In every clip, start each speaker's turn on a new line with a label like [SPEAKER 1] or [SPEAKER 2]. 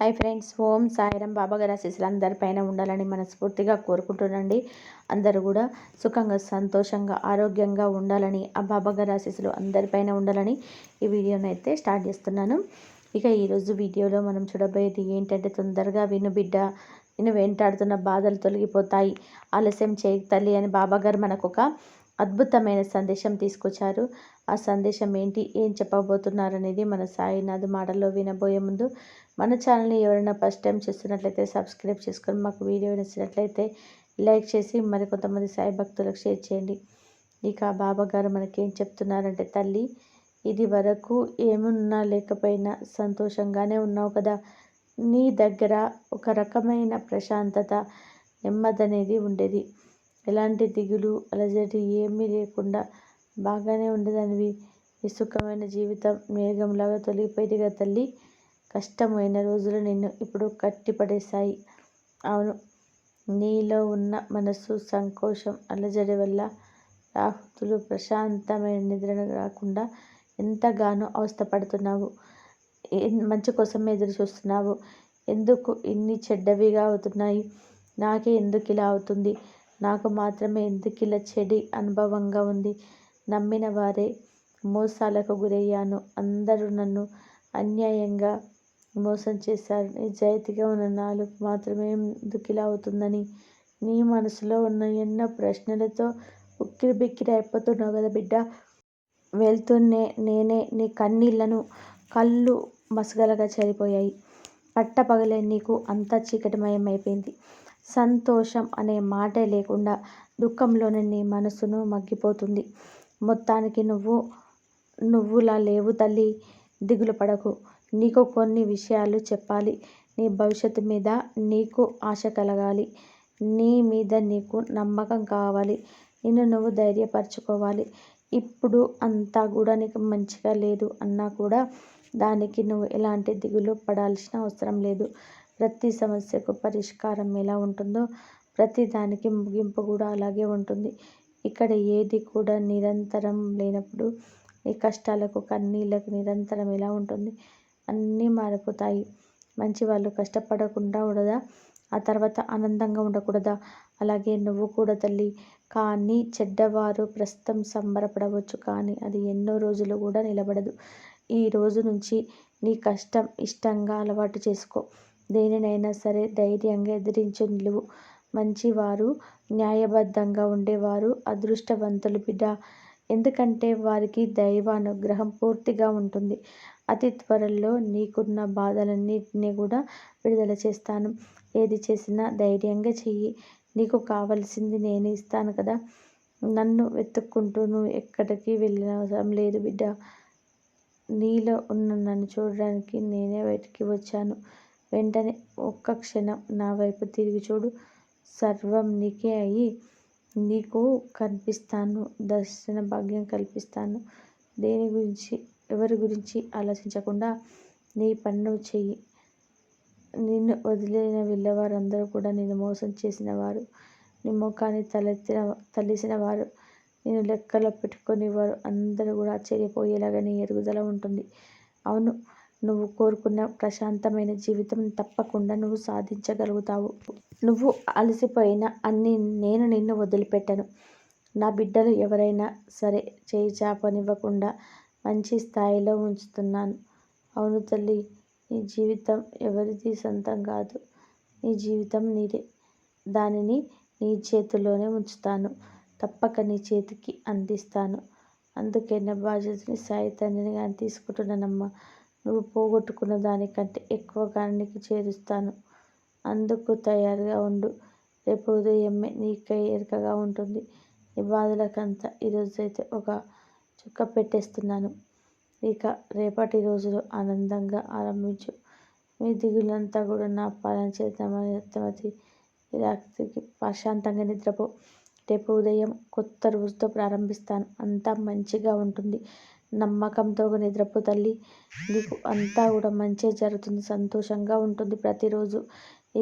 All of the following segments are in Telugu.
[SPEAKER 1] హాయ్ ఫ్రెండ్స్ ఓం సాయిరం బాబాగారి ఆశీస్సులు అందరిపైన ఉండాలని మనస్ఫూర్తిగా కోరుకుంటున్నాండి అందరూ కూడా సుఖంగా సంతోషంగా ఆరోగ్యంగా ఉండాలని ఆ బాబాగారి ఆశీస్సులు అందరిపైన ఉండాలని ఈ వీడియోని అయితే స్టార్ట్ చేస్తున్నాను. ఇక ఈరోజు వీడియోలో మనం చూడబోయేది ఏంటంటే తొందరగా విను బిడ్డ నేను వెంటాడుతున్న బాధలు తొలగిపోతాయి. ఆలస్యం చేయ తల్లి అని బాబాగారు మనకు ఒక అద్భుతమైన సందేశం తీసుకొచ్చారు. ఆ సందేశం ఏంటి? ఏం చెప్పబోతున్నారు అనేది మన సాయినాథ్ మాటల్లో వినబోయే ముందు మన ఛానల్ని ఎవరైనా ఫస్ట్ టైం చూస్తున్నట్లయితే సబ్స్క్రైబ్ చేసుకొని మాకు వీడియో నచ్చినట్లయితే లైక్ చేసి మరికొంతమంది సాయి భక్తులకు షేర్ చేయండి. ఇక బాబా గారు మనకేం చెప్తున్నారంటే తల్లి ఇది వరకు ఏమున్నా లేకపోయినా సంతోషంగానే ఉన్నావు కదా. నీ దగ్గర ఒక రకమైన ప్రశాంతత నెమ్మదనేది ఉండేది. ఎలాంటి దిగులు అలజడి ఏమీ లేకుండా బాగానే ఉండేదానివి. ఈ సుఖమైన జీవితం మేఘంలాగా తొలగిపోయేది తల్లి. కష్టమైన రోజులు నిన్ను ఇప్పుడు కట్టిపడేశాయి. అవును నీలో ఉన్న మనసు సంకోచం అలజడి వల్ల రాహుతులు ప్రశాంతమైన నిద్ర రాకుండా ఎంతగానో అవస్థపడుతున్నావు. మంచి కోసం ఎదురు చూస్తున్నావు ఎందుకు ఇన్ని చెడ్డవిగా అవుతున్నాయి? నాకే ఎందుకు ఇలా అవుతుంది? నాకు మాత్రమే ఎందుకు ఇలా చెడి అనుభవంగా ఉంది? నమ్మిన వారే మోసాలకు గురయ్యాను. అందరూ నన్ను అన్యాయంగా మోసం చేశారు. నిజాయితీగా ఉన్న నాలుగు మాత్రమే ఎందుకు ఇలా అవుతుందని నీ మనసులో ఉన్న ఎన్నో ప్రశ్నలతో ఉక్కిరి బిక్కిరి అయిపోతున్నావు కదా బిడ్డ. వెళ్తూనే నేనే నీ కన్నీళ్ళను కళ్ళు మసగలగా చనిపోయాయి పట్టపగలే నీకు అంతా చీకటిమయం అయిపోయింది సంతోషం అనే మాటే లేకుండా దుఃఖంలోనే నీ మనసును మగ్గిపోతుంది. మొత్తానికి నువ్వు నువ్వులా లేవు తల్లి దిగులు పడకు. నీకు కొన్ని విషయాలు చెప్పాలి. నీ భవిష్యత్తు మీద నీకు ఆశ కలగాలి. నీ మీద నీకు నమ్మకం కావాలి. నిన్ను నువ్వు ధైర్యపరచుకోవాలి. ఇప్పుడు అంతా కూడా నీకు మంచిగా లేదు అన్నా కూడా దానికి నువ్వు ఎలాంటి దిగులు పడాల్సిన అవసరం లేదు. ప్రతి సమస్యకు పరిష్కారం ఎలా ఉంటుందో ప్రతి దానికి ముగింపు కూడా అలాగే ఉంటుంది. ఇక్కడ ఏది కూడా నిరంతరం లేనప్పుడు ఈ కష్టాలకు కన్నీళ్ళకు నిరంతరం ఎలా ఉంటుంది? అన్నీ మారిపోతాయి. మంచి వాళ్ళు కష్టపడకుండా ఉండదా? ఆ తర్వాత ఆనందంగా ఉండకూడదా? అలాగే నువ్వు కూడా తల్లి. కానీ చెడ్డవారు ప్రస్తుతం సంబరపడవచ్చు. కానీ అది ఎన్నో రోజులు కూడా నిలబడదు. ఈ రోజు నుంచి నీ కష్టం ఇష్టంగా అలవాటు చేసుకో. దేనినైనా సరే ధైర్యంగా ఎదిరించి నిలువు మంచివారు న్యాయబద్ధంగా ఉండేవారు అదృష్టవంతులు బిడ్డ. ఎందుకంటే వారికి దైవానుగ్రహం పూర్తిగా ఉంటుంది. అతి త్వరలో నీకున్న బాధలన్నింటినీ కూడా విడుదల చేస్తాను. ఏది చేసినా ధైర్యంగా చెయ్యి. నీకు కావలసింది నేను ఇస్తాను కదా. నన్ను వెతుక్కుంటూ నువ్వు ఎక్కడికి వెళ్ళిన అవసరం లేదు బిడ్డ. నీలో ఉన్న నన్ను చూడడానికి నేనే బయటికి వచ్చాను. వెంటనే ఒక్క క్షణం నా వైపు తిరిగి చూడు. సర్వం నీకే అయి నీకు కనిపిస్తాను. దర్శన భాగ్యం కల్పిస్తాను. దేని గురించి ఎవరి గురించి ఆలోచించకుండా నీ పన్ను చెయ్యి. నిన్ను వదిలిన వెళ్ళేవారందరూ కూడా నేను మోసం చేసిన వారు నీ ముఖాన్ని తలెత్తిన తలిసిన వారు నేను లెక్కలో పెట్టుకుని వారు అందరూ కూడా ఆశ్చర్యపోయేలాగా నీ ఎదుగుదల ఉంటుంది. అవును నువ్వు కోరుకున్న ప్రశాంతమైన జీవితం తప్పకుండా నువ్వు సాధించగలుగుతావు. నువ్వు అలసిపోయిన అన్ని నేను నిన్ను వదిలిపెట్టను. నా బిడ్డలు ఎవరైనా సరే చేయి చాపనివ్వకుండా మంచి స్థాయిలో ఉంచుతున్నాను. అవును తల్లి నీ జీవితం ఎవరిది సొంతం కాదు. నీ జీవితం నీదే. దానిని నీ చేతిలోనే ఉంచుతాను. తప్పక నీ చేతికి అందిస్తాను. అందుకే నా బాధ్యతని సాయి తండ్రిని కానీ తీసుకుంటున్నానమ్మా. నువ్వు పోగొట్టుకున్న దానికంటే ఎక్కువగా నీకు చేరుస్తాను. అందుకు తయారుగా ఉండు. రేపు ఉదయమే నీకై ఎరకగా ఉంటుంది. ఈ బాధలకంతా ఈరోజైతే ఒక చుక్క పెట్టేస్తున్నాను. ఇక రేపటి రోజులు ఆనందంగా ఆరంభించు. మీ దిగులంతా కూడా నా పాలన చేద్దామని అర్థమతి రాత్రికి ప్రశాంతంగా నిద్రపో. రేపు ఉదయం కొత్త రోజుతో ప్రారంభిస్తాను. అంతా మంచిగా ఉంటుంది. నమ్మకంతో నిద్రపో తల్లి. నీకు అంతా కూడా మంచే జరుగుతుంది. సంతోషంగా ఉంటుంది ప్రతిరోజు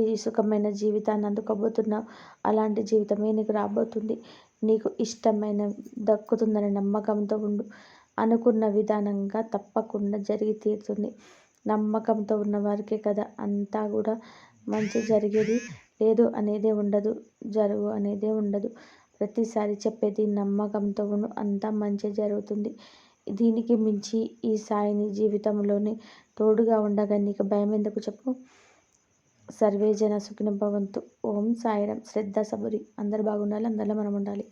[SPEAKER 1] ఈ సుఖమైన జీవితాన్ని అందుకోబోతున్నావు. అలాంటి జీవితమే నీకు రాబోతుంది. నీకు ఇష్టమైన దక్కుతుందనే నమ్మకంతో ఉండు. అనుకున్న విధానంగా తప్పకుండా జరిగి తీరుతుంది. నమ్మకంతో ఉన్న వారికే కదా అంతా కూడా మంచి జరిగేది. లేదు అనేదే ఉండదు. జరుగు అనేదే ఉండదు. ప్రతిసారి చెప్పేది నమ్మకంతో ఉండు. అంతా మంచి జరుగుతుంది. దీనికి మించి ఈ సాయిని జీవితంలోనే తోడుగా ఉండగా నీకు భయం ఎందుకు చెప్పు సర్వేజన సుఖిన భవంతు. ఓం సాయిరం. శ్రద్ధ సబురి. అందరు బాగుండాలి అందరిలో మనం ఉండాలి.